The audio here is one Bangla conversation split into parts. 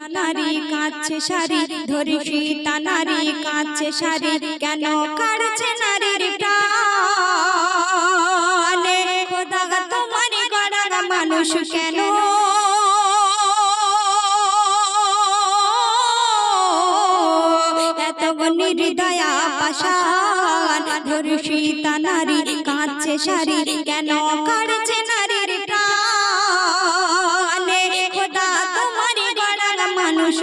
নারী কাঁদছে শাড়ি ধরে সীতা নারী কাঁদছে শাড়ি কেন কাড়ছে নারীর প্রাণে? খোদা তোমার গড়ার মানুষ কেন? এত নির্দয়া পাশান ধরে সীতা নারী কাঁদছে শাড়ি কেন কাড়ছে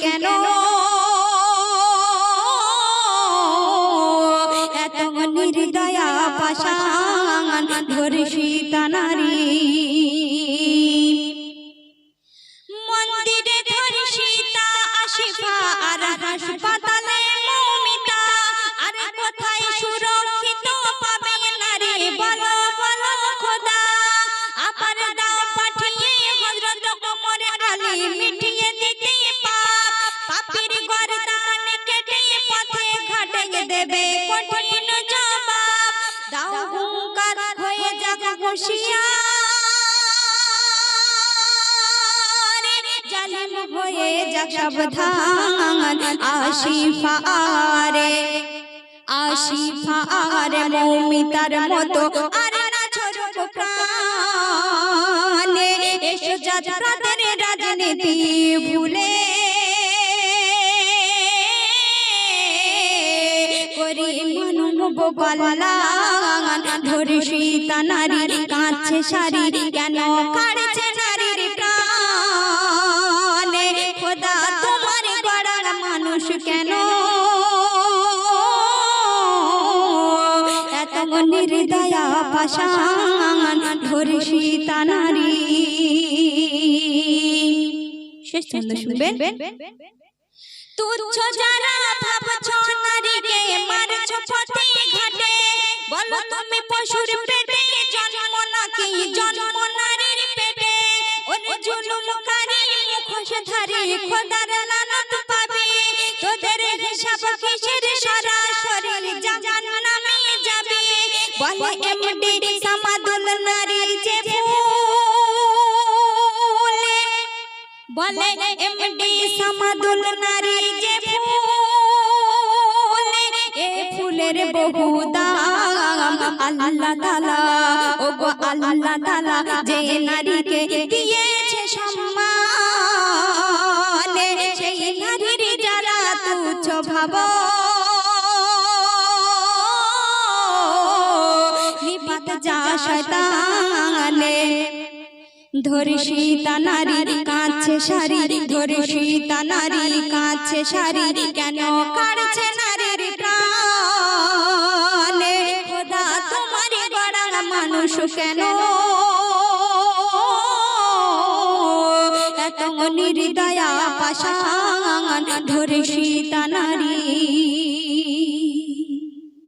কেন? এত নির্দয়া পাশান ধরে সীতা নারী। মন্দিরে ধরি সীতা আশিফা আর হুঁশিয়ার। জালিম হয়ে যাক সাবধান আশিফা আরে আশিফা আরে মৌমিতার মতো আর না ছোড়ক প্রাণে। এসো যাত্রাদের রাজনীতি ভুলে। করি মানব কল্যাণ ধরে সীতা নারী কেন? কাড়ছে নারীর প্রাণে। খোদা, তোমার মানুষ কেন? এত নির্দয়া পাশান ধরে সীতা নারী। শেষ তুচ্ছ যারা ভাবছ জুলুমকারী মুখোশধারী খোদার লানত পাবে। তোদের হিসাব কিসের? সরাসরি জাহান্নামে যাবে। বলে এমডি সামাদুল নারী যে ফুলে। বলে এমডি সামাদুল নারী যে ফুলে। এ ফুলের বহু দাম। আল্লাহ তাআলা ও গো আল্লাহ তাআলা, যে নারীকে দিয়েছে সম্মান সেই নারীর যারা তুচ্ছ ভাব নিপাত যা শয়তানে। ধরে সীতা নারী কাঁদছে শাড়ি নারী কাঁদছে কেন কাড়ছে নারীর প্রাণে? খোদা তোমার গড়ার মানুষ কেন এত নির্দয়া পাশান ধরে সীতা নারী।